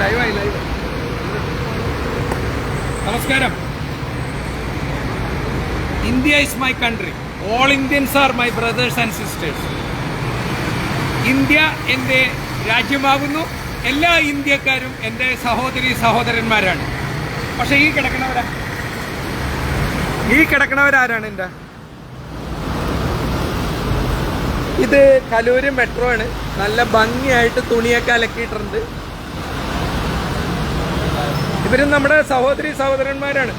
ലൈവായി ലൈവ് നമസ്കാരം. India is my country all Indians are my brothers and sisters India എന്റെ രാജ്യമാകുന്നു. എല്ലാ ഇന്ത്യക്കാരും എന്റെ സഹോദരി സഹോദരന്മാരാണ്. പക്ഷേ ഈ കിടക്കണവരാ? ഈ കിടക്കണവരാരാണ് എന്റെ ഇത് കലൂര് മെട്രോ ആണ്. നല്ല ഭംഗിയായിട്ട് തുണിയൊക്കെ അലക്കിയിട്ടുണ്ട്. ഇവരും നമ്മുടെ സഹോദരി സഹോദരന്മാരാണ്.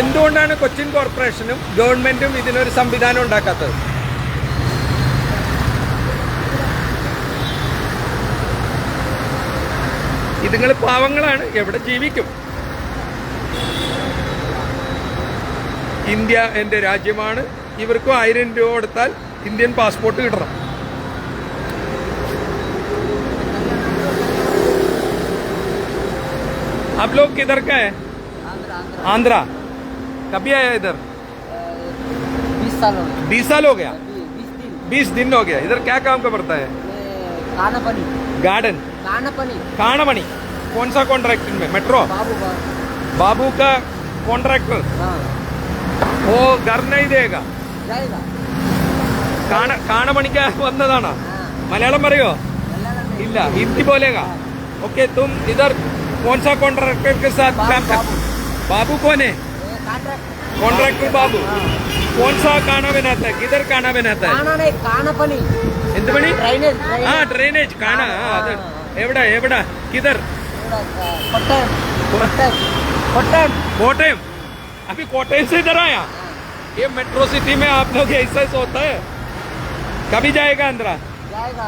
എന്തുകൊണ്ടാണ് കൊച്ചിൻ കോർപ്പറേഷനും ഗവൺമെന്റും ഇതിനൊരു സംവിധാനം ഉണ്ടാക്കാത്തത്? ഇതുങ്ങൾ പാവങ്ങളാണ്. എവിടെ ജീവിക്കും? ഇന്ത്യ എന്റെ രാജ്യമാണ്. ഇവർക്കും ആയിരം രൂപ കൊടുത്താൽ ഇന്ത്യൻ പാസ്പോർട്ട് കിട്ടണം आप लोग किधर का है आंध्र आंध्र आंध्रा कभी आया इधर बीस साल हो गए बीस साल हो गया अभी बीस दिन बीस दिन हो गया इधर क्या काम का पड़ता है मैं कानापनी गार्डन कानापनी काणामणि कौन सा कॉन्ट्रैक्ट में मेट्रो बाबू का बाबू का कॉन्ट्रैक्टर हाँ वो घर नहीं देगा जाएगा കാണ കാണമണിക്ക് വന്നതാണോ हाँ മലയാളം പറയോ मलयालम में ഇല്ല ഹിന്ദി बोलेगा ओके तुम इधर कौन सा कॉन्ट्रैक्टर के साथ बाबू, काम कर बाबू। बाबू कौन है ये कॉन्ट्रैक्ट कॉन्ट्रैक्टर बाबू हाँ। कौन सा खाना बनाता है किधर खाना बनाता है കാണാ കാനപ്പനി എന്ത് പണി ഡ്രൈനേജ് ആ ഡ്രെയിനേജ് കാണ ആ, അത് എവിടെ എവിടെ കിതർ കൊട്ടയം കൊട്ടയം കൊട്ടയം कोटयम अभी कोटयम से इधर आया ये मेट्रो सिटी में आप लोग ऐसा ही सोता है कभी जाएगा अंदर जाएगा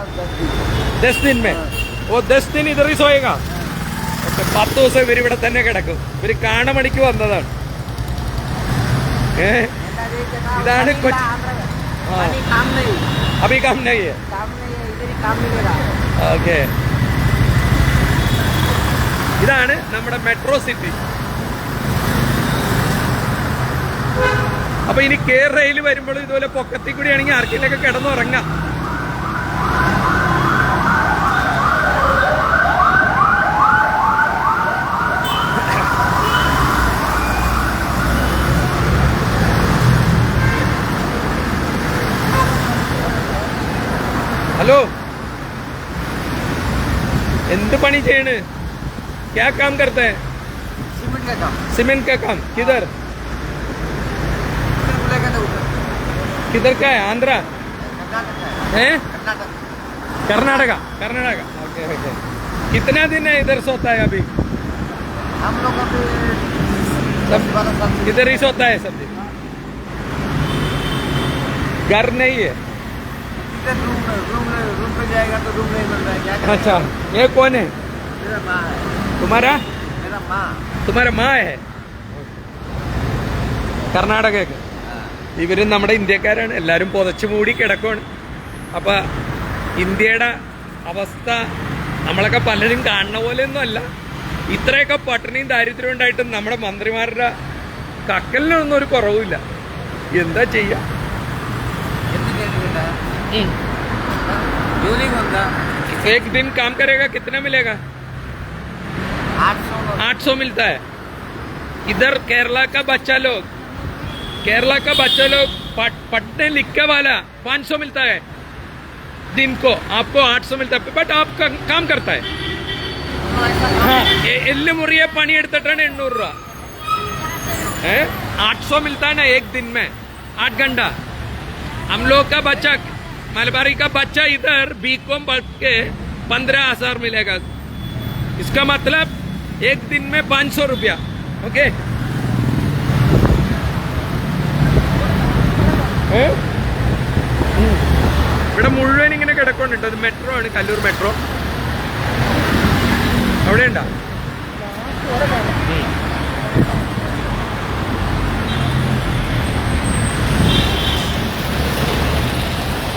दस दिन में वो दस दिन इधर ही सोएगा ഓക്കെ പത്ത് ദിവസം ഇവർ ഇവിടെ തന്നെ കിടക്കും ഇവര് കാണമണിക്ക് വന്നതാണ് ഏ इधर कुछ- हाँ। काम नहीं അഭി കാം നഹീ ഹൈ काम नहीं है इधर ही काम नहीं हो रहा ഓക്കെ ഇതാണ് നമ്മുടെ മെട്രോ സിറ്റി അപ്പൊ ഇനി കെ റെയിൽ വരുമ്പോൾ ഇതുപോലെ പൊക്കത്തിൽ കൂടിയാണെങ്കിൽ ആർക്കെങ്കിലൊക്കെ കിടന്നുറങ്ങാം ഹലോ എന്ത് പണി ചെയ്യണ് क्या काम करता है सीमेंट का काम सीमेंट का काम किधर किधर का है? आंध्रा? है। कर्नाटका। कर्नाटका ओके ओके कितना दिन है इधर सोता है अभी? हम लोग अभी सब इधर ही सोता है सब दिन? घर नहीं है? रूम रूम रूम पे जाएगा तो रूम नहीं मिलता है। क्या अच्छा ये कौन है? मेरा माँ है। तुम्हारा? मेरा माँ। तुम्हारा माँ है? कर्नाटक है ഇവരും നമ്മുടെ ഇന്ത്യക്കാരാണ് എല്ലാവരും പുതച്ചു മൂടി കിടക്കുവാണ് അപ്പൊ ഇന്ത്യയുടെ അവസ്ഥ നമ്മളൊക്കെ പലരും കാണുന്ന പോലെയൊന്നും അല്ല ഇത്രയൊക്കെ പട്ടിണിയും ദാരിദ്ര്യം ഉണ്ടായിട്ടും നമ്മുടെ മന്ത്രിമാരുടെ കക്കലിനൊന്നും ഒരു കുറവുമില്ല എന്താ ചെയ്യാ कितने देर बेटा जूनिंग होता एक दिन काम करेगा कितना मिलेगा आठ सौ आठ सौ मिलता है इधर केरला का बच्चा लोग केरला का बच्चा लोग पढ़ने लिखने वाला 500 मिलता है। दिन को आपको 800 मिलता है बट आप का, काम करता है। हाँ मुरिया पानी एड़ता एण्णूर आठ सौ मिलता है ना एक दिन में आठ घंटा। हम लोग का बच्चा मलबारी का बच्चा इधर बी कॉम पढ़ के पंद्रह हज़ार मिलेगा। इसका मतलब एक दिन में पाँच सौ रुपया ओके ഇവിടെ മുഴുവൻ ഇങ്ങനെ കിടക്കുന്നുണ്ട് അത് മെട്രോ ആണ് കല്ലൂർ മെട്രോ അവിടെ ഉണ്ടോ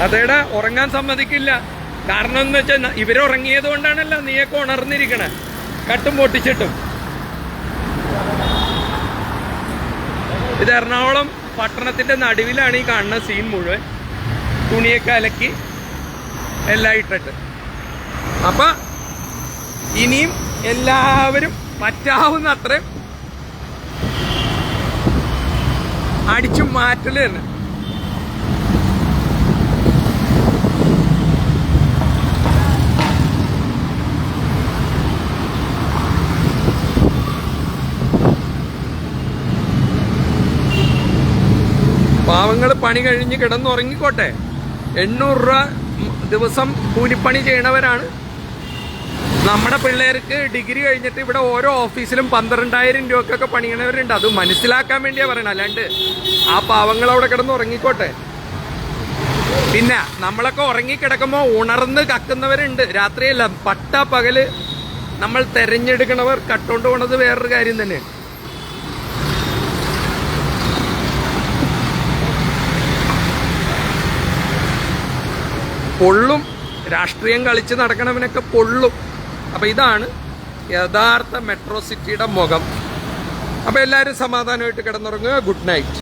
അതേടാ ഉറങ്ങാൻ സമ്മതിക്കില്ല. കാരണം എന്ന് വെച്ചാൽ ഇവരുറങ്ങിയത് കൊണ്ടാണല്ലോ നീയൊക്കെ ഉണർന്നിരിക്കണേ. കട്ടും പൊട്ടിച്ചിട്ടും. ഇത് എറണാകുളം പട്ടണത്തിന്റെ നടുവിലാണ് ഈ കാണുന്ന സീൻ മുഴുവൻ. തുണിയൊക്കെ അലക്കി എല്ലാം ഇട്ടിട്ട്. അപ്പൊ ഇനിയും എല്ലാവരും പറ്റാവുന്ന അത്രയും അടിച്ചു മാറ്റൽ തന്നെ. പാവങ്ങൾ പണി കഴിഞ്ഞ് കിടന്നുറങ്ങിക്കോട്ടെ. എണ്ണൂറ് രൂപ ദിവസം കൂലിപ്പണി ചെയ്യണവരാണ്. നമ്മുടെ പിള്ളേർക്ക് ഡിഗ്രി കഴിഞ്ഞിട്ട് ഇവിടെ ഓരോ ഓഫീസിലും പന്ത്രണ്ടായിരം രൂപക്കൊക്കെ പണിയണവരുണ്ട്. അത് മനസ്സിലാക്കാൻ വേണ്ടിയാ പറയണം അല്ലാണ്ട് ആ പാവങ്ങൾ അവിടെ കിടന്ന് ഉറങ്ങിക്കോട്ടെ പിന്നെ നമ്മളൊക്കെ ഉറങ്ങിക്കിടക്കുമ്പോൾ ഉണർന്ന് കക്കുന്നവരുണ്ട്. രാത്രിയല്ല പട്ട പകൽ നമ്മൾ തെരഞ്ഞെടുക്കണവർ കട്ടുകൊണ്ട് പോണത് വേറൊരു കാര്യം തന്നെ. പൊള്ളും. രാഷ്ട്രീയം കളിച്ച് നടക്കണവനൊക്കെ പൊള്ളും. അപ്പോൾ ഇതാണ് യഥാർത്ഥ മെട്രോ സിറ്റിയുടെ മുഖം. അപ്പോൾ എല്ലാവരും സമാധാനമായിട്ട് കിടന്നുറങ്ങുക. Good night.